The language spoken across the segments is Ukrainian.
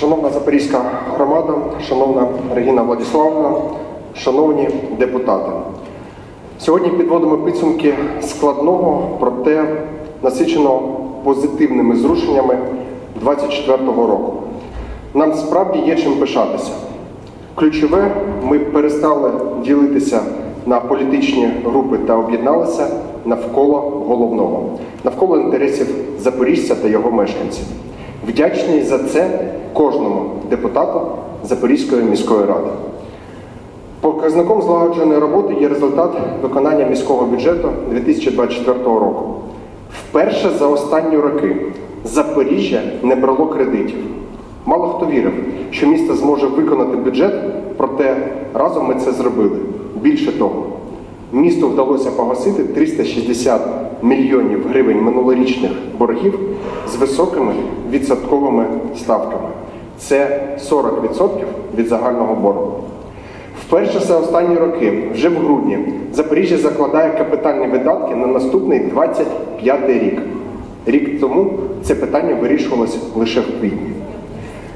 Шановна Запорізька громада, шановна Регіна Владиславовна, шановні депутати. Сьогодні підводимо підсумки складного, проте насиченого позитивними зрушеннями 24-го року. Нам справді є чим пишатися. Ключове, ми перестали ділитися на політичні групи та об'єдналися навколо головного, навколо інтересів запоріжця та його мешканців. Вдячний за це кожному депутату Запорізької міської ради. Показником злагодженої роботи є результат виконання міського бюджету 2024 року. Вперше за останні роки Запоріжжя не брало кредитів. Мало хто вірив, що місто зможе виконати бюджет, проте разом ми це зробили. Більше того, місту вдалося погасити 360 мільйонів гривень минулорічних боргів з високими відсотковими ставками. Це 40% від загального боргу. Вперше за останні роки, вже в грудні, Запоріжжя закладає капітальні видатки на наступний 25 рік. Рік тому це питання вирішувалося лише в квітні.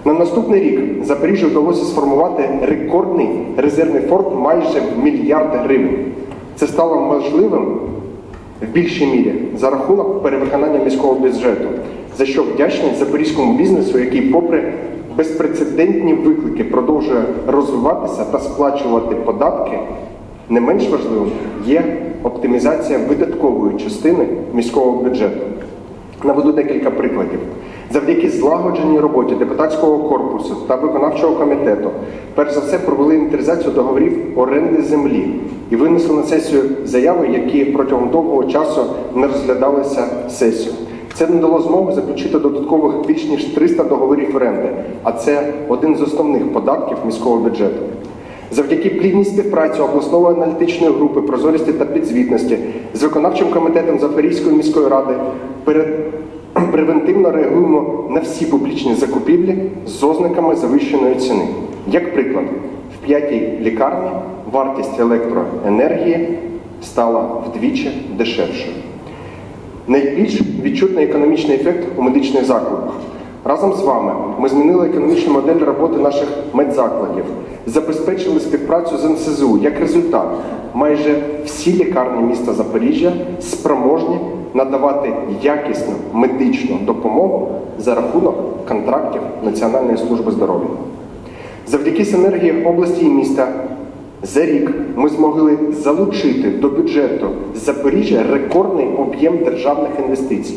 На наступний рік Запоріжжю вдалося сформувати рекордний резервний фонд майже в мільярд гривень. Це стало можливим в більшій мірі за рахунок перевиконання міського бюджету, за що вдячний запорізькому бізнесу, який, попри безпрецедентні виклики, продовжує розвиватися та сплачувати податки. Не менш важливим є оптимізація видаткової частини міського бюджету. Наведу декілька прикладів. Завдяки злагодженій роботі депутатського корпусу та виконавчого комітету, перш за все провели інвентаризацію договорів оренди землі і винесли на сесію заяви, які протягом довгого часу не розглядалися сесію. Це не дало змоги заключити додаткових більш ніж 300 договорів оренди, а це один з основних податків міського бюджету. Завдяки плідній співпраці обласної аналітичної групи прозорості та підзвітності з виконавчим комітетом Запорізької міської ради перед превентивно реагуємо на всі публічні закупівлі з ознаками завищеної ціни. Як приклад, в п'ятій лікарні вартість електроенергії стала вдвічі дешевшою. Найбільш відчутний економічний ефект у медичних закладах. Разом з вами ми змінили економічну модель роботи наших медзакладів, забезпечили співпрацю з НСЗУ. Як результат, майже всі лікарні міста Запоріжжя спроможні надавати якісну медичну допомогу за рахунок контрактів Національної служби здоров'я. Завдяки синергії області і міста за рік ми змогли залучити до бюджету Запоріжжя рекордний об'єм державних інвестицій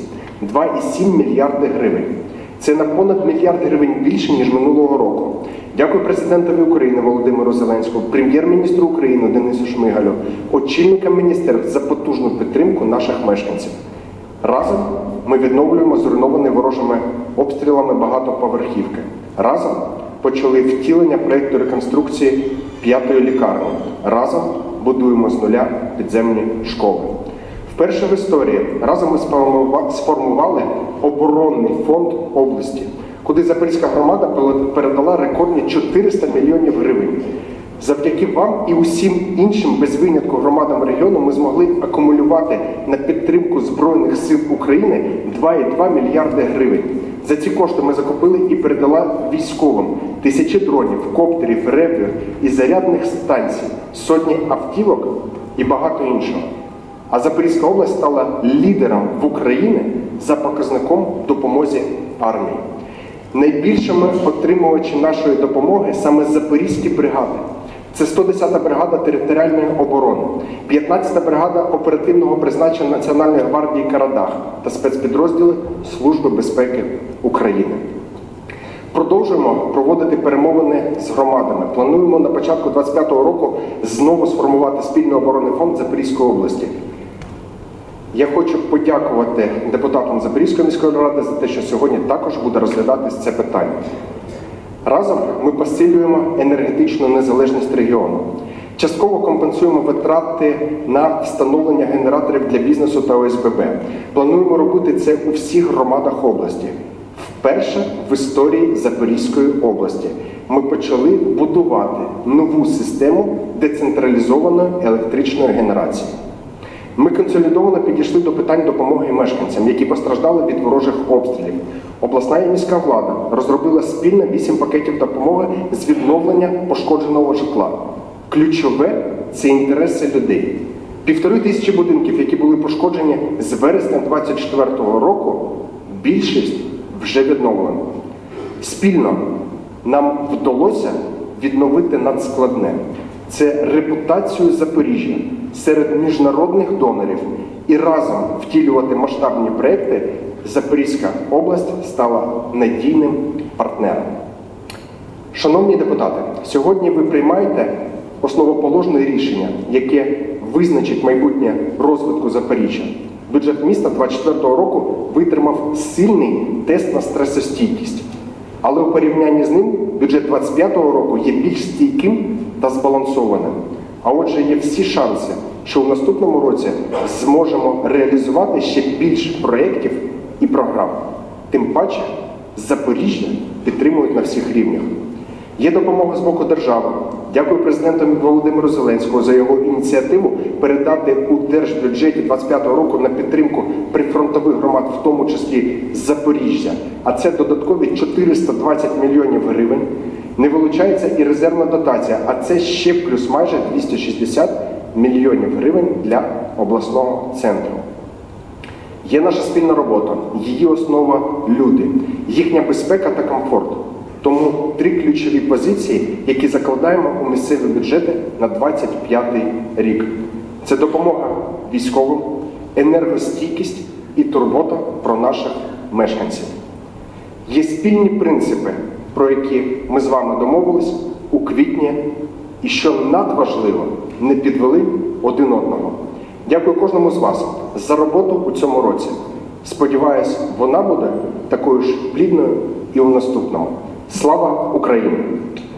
2,7 мільярди гривень. Це на понад мільярд гривень більше, ніж минулого року. Дякую президентові України Володимиру Зеленському, прем'єр-міністру України Денису Шмигалю, очільникам міністерств за потужну підтримку наших мешканців. Разом ми відновлюємо зруйновані ворожими обстрілами багатоповерхівки. Разом почали втілення проєкту реконструкції п'ятої лікарні. Разом будуємо з нуля підземні школи. Вперше в історії разом ми сформували оборонний фонд області, куди Запорізька громада передала рекордні 400 мільйонів гривень. Завдяки вам і усім іншим без винятку громадам регіону ми змогли акумулювати на підтримку Збройних сил України 2,2 мільярди гривень. За ці кошти ми закупили і передала військовим тисячі дронів, коптерів, ребів і зарядних станцій, сотні автівок і багато іншого. А Запорізька область стала лідером в Україні за показником допомозі армії. Найбільшими отримувачі нашої допомоги саме запорізькі бригади. Це 110-та бригада територіальної оборони, 15-та бригада оперативного призначення Національної гвардії Карадах та спецпідрозділи Служби безпеки України. Продовжуємо проводити перемовини з громадами. Плануємо на початку 25-го року знову сформувати спільний оборонний фонд Запорізької області. Я хочу подякувати депутатам Запорізької міської ради за те, що сьогодні також буде розглядатись це питання. Разом ми посилюємо енергетичну незалежність регіону. Частково компенсуємо витрати на встановлення генераторів для бізнесу та ОСББ. Плануємо робити це у всіх громадах області. Вперше в історії Запорізької області ми почали будувати нову систему децентралізованої електричної генерації. Ми консолідовано підійшли до питань допомоги мешканцям, які постраждали від ворожих обстрілів. Обласна і міська влада розробила спільно 8 пакетів допомоги з відновлення пошкодженого житла. Ключове це інтереси людей. Півтори тисячі будинків, які були пошкоджені з вересня 2024 року, більшість вже відновлено. Спільно нам вдалося відновити надскладне це репутацію Запоріжжя серед міжнародних донорів і разом втілювати масштабні проекти. Запорізька область стала надійним партнером. Шановні депутати, сьогодні ви приймаєте основоположне рішення, яке визначить майбутнє розвитку Запоріжжя. Бюджет міста 2024 року витримав сильний тест на стресостійкість. Але у порівнянні з ним бюджет 2025 року є більш стійким та збалансованим. А отже, є всі шанси, що у наступному році зможемо реалізувати ще більше проєктів і програм. Тим паче, Запоріжжя підтримують на всіх рівнях. Є допомога з боку держави. Дякую президенту Володимиру Зеленському за його ініціативу передати у держбюджеті 25 року на підтримку прифронтових громад, в тому числі Запоріжжя. А це додаткові 420 мільйонів гривень. Не вилучається і резервна дотація, а це ще плюс майже 260 мільйонів гривень для обласного центру. Є наша спільна робота, її основа люди, їхня безпека та комфорт. Тому три ключові позиції, які закладаємо у місцеві бюджети на 25 рік. Це допомога військовим, енергостійкість і турбота про наших мешканців. Є спільні принципи, про які ми з вами домовились у квітні, і що надважливо, не підвели один одного. Дякую кожному з вас за роботу у цьому році. Сподіваюсь, вона буде такою ж плідною і у наступному. Слава Україні!